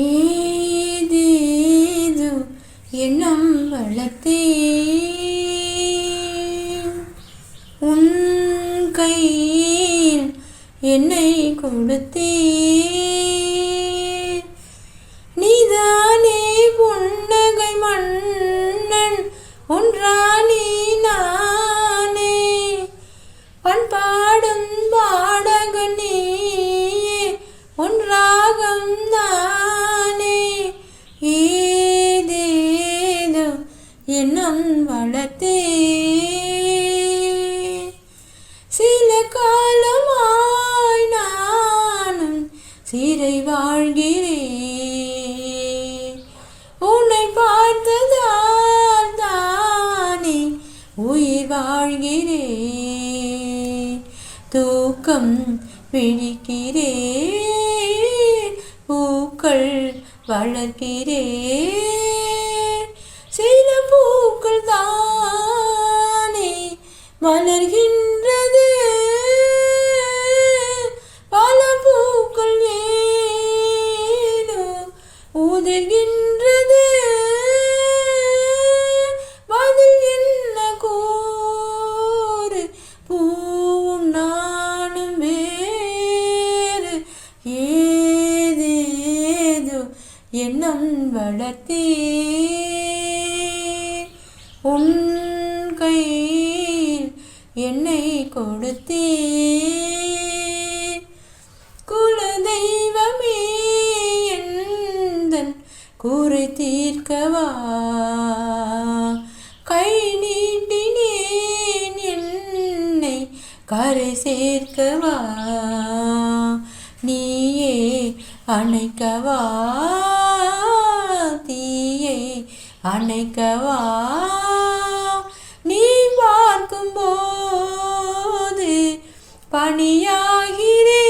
ஏதேது எண்ணம் வளர்த்தே உன் கையில் என்னை கொடுத்தே நீதானே புன்னகை மன்னன் ஒன்றானே நானே. பண்பாடும் எண்ணம் வளர்த்தே சில காலமாய் நானும் சீரை வாழ்கிறேன். உன்னை பார்த்ததால் தானே உயிர் வாழ்கிறேன். தூக்கம் விழிக்கிறேன் பூக்கள் வளர்க்கிறேன். தானே மலர்கின்றது. பல பூக்கள் ஏனோ உதிர்கின்றது பதில் என்ன கூறு? பூவும் நானும் வேறு ஏதேதோ எண்ணம் வளர்த்தே உன் கையில் என்னை கொடுத்தே குலதெய்வமே எந்தன் கூரை தீர்க்கவா? கை நீட்டினேன் என்னை கரை சேர்க்கவா? நீயே அணைக்கவா? தீயை அணைக்கவா? பணியாகிறே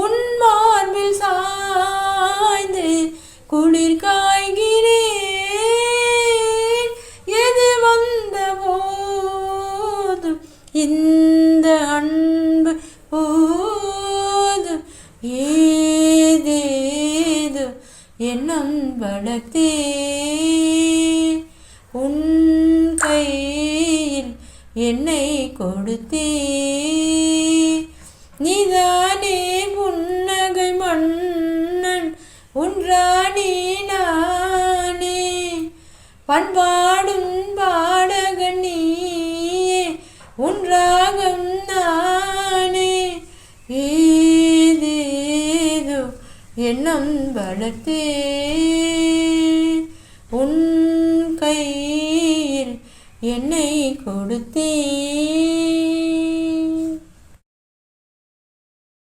உன் மார்பில் சாய்ந்து குளிர் காய்கிறேன். எது வந்த போதும் இந்த அன்பு போதும் ஏதேது எண்ணம் வளர்த்தே உன் என்னை கொடுத்தே நீதானே புன்னகை மன்னன் உன்றானே நானே. பண்பாடும் பாடகன் நீயே உன்றாகம் நானே. ஏதேதோ எண்ணம் வளர்த்தே உன் என்னை கொடுத்தே